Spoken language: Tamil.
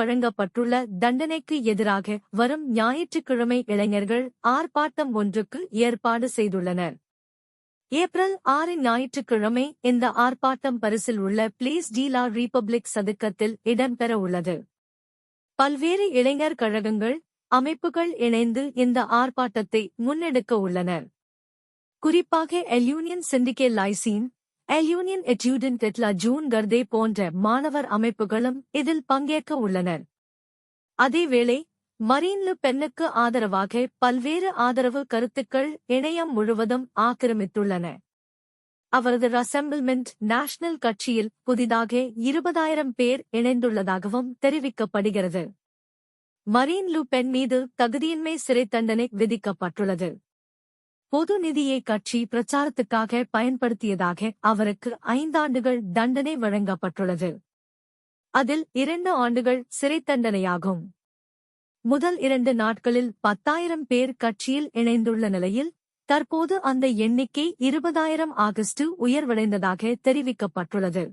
வழங்கப்பட்டுள்ள தண்டனைக்கு எதிராக வரும் ஞாயிற்றுக்கிழமை இளைஞர்கள் ஆர்ப்பாட்டம் ஒன்றுக்கு ஏற்பாடு செய்துள்ளனர். ஏப்ரல் ஆறு ஞாயிற்றுக்கிழமை இந்த ஆர்ப்பாட்டம் பரிசில் உள்ள பிளேஸ் டீலா ரிபப்ளிக் சதுக்கத்தில் இடம்பெற உள்ளது. பல்வேறு இளைஞர் கழகங்கள் அமைப்புகள் இணைந்து இந்த ஆர்ப்பாட்டத்தை முன்னெடுக்க உள்ளனர். குறிப்பாக எல்யூனியன் சிண்டிகே லைசீன் எல்யூனியன் எட்யூடன் டெட்லா ஜூன் கர்தே போன்ற மாணவர் அமைப்புகளும் இதில் பங்கேற்க உள்ளனர். அதேவேளை மரீன் லு பென்னுக்கு ஆதரவாக பல்வேறு ஆதரவு கருத்துக்கள் இணையம் முழுவதும் ஆக்கிரமித்துள்ளன. அவரது ரசம்பிள்மெண்ட் நேஷனல் கட்சியில் புதிதாக இருபதாயிரம் பேர் இணைந்துள்ளதாகவும் தெரிவிக்கப்படுகிறது. மரீன் லு பென் மீது தகுதியின்மை சிறை தண்டனை விதிக்கப்பட்டுள்ளது. பொது நிதியை கட்சி பிரச்சாரத்துக்காக பயன்படுத்தியதாக அவருக்கு ஐந்தாண்டுகள் தண்டனை வழங்கப்பட்டுள்ளது. அதில் இரண்டு ஆண்டுகள் சிறை தண்டனையாகும். முதல் இரண்டு நாட்களில் பத்தாயிரம் பேர் கட்சியில் இணைந்துள்ள நிலையில் தற்போது அந்த எண்ணிக்கை இருபதாயிரம் ஆகஸ்டு உயர்வடைந்ததாக தெரிவிக்கப்பட்டுள்ளது.